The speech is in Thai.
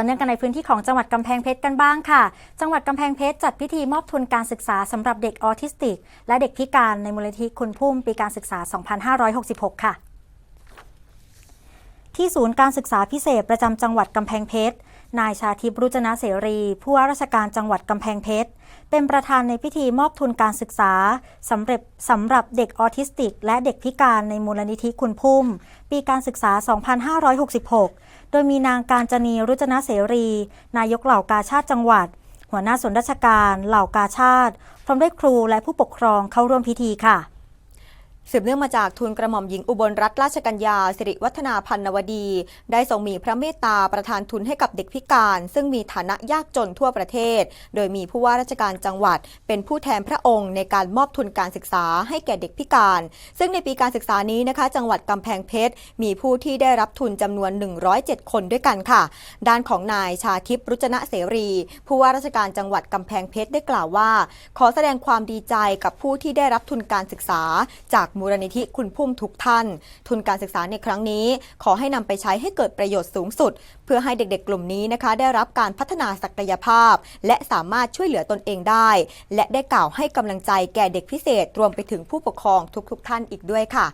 ต่อเนื่องกันในพื้นที่ของจังหวัดกำแพงเพชรกันบ้างค่ะ จังหวัดกำแพงเพชรจัดพิธีมอบทุนการศึกษาสำหรับเด็กออทิสติก และเด็กพิการในมูลนิธิคุณพุ่มปีการศึกษา 2566 ค่ะ ที่ศูนย์การศึกษาพิเศษประจำจังหวัดกำแพงเพชร นายชาทิพรุจนะเสรี ผู้ว่าราชการจังหวัดกำแพงเพชร เป็นประธานในพิธีมอบทุนการศึกษาสำหรับสำหรับเด็กออทิสติก และเด็กพิการในมูลนิธิคุณพุ่ม ปีการศึกษา 2566 โดยมีนางการจนีรุจนะเสรี นายกเหล่ากาชาติจังหวัด หัวหน้าส่วนราชการ เหล่ากาชาติ พร้อมด้วยครูและผู้ปกครองเข้าร่วมพิธีค่ะ สืบเนื่องมาจากทุนกระหม่อมหญิงอุบลรัตนราชกัญญาสิริวัฒนาพันนวดี ได้ทรงมีพระเมตตาประทานทุนให้กับเด็กพิการ ซึ่งมีฐานะยากจนทั่วประเทศ โดยมีผู้ว่าราชการจังหวัด เป็นผู้แทนพระองค์ในการมอบทุนการศึกษาให้แก่เด็กพิการ ซึ่งในปีการศึกษานี้นะคะ จังหวัดกำแพงเพชรมีผู้ที่ได้รับทุนจำนวน 107 คนด้วยกันค่ะ ด้านของนายชาทิพย์รุจนะเสรี ผู้ว่าราชการจังหวัดกำแพงเพชรได้กล่าวว่า ขอแสดงความดีใจกับผู้ที่ได้รับทุนการศึกษาจากมูลนิธิคุณพุ่มทุกท่าน ทุนการศึกษาในครั้งนี้ ขอให้นำไปใช้ให้เกิดประโยชน์สูงสุด เพื่อให้เด็กๆ กลุ่มนี้นะคะ ได้รับการพัฒนาศักยภาพ และสามารถช่วยเหลือตนเองได้ และได้กล่าวให้กำลังใจแก่เด็กพิเศษ รวมไปถึงผู้ปกครองทุกๆ ท่านอีกด้วยค่ะ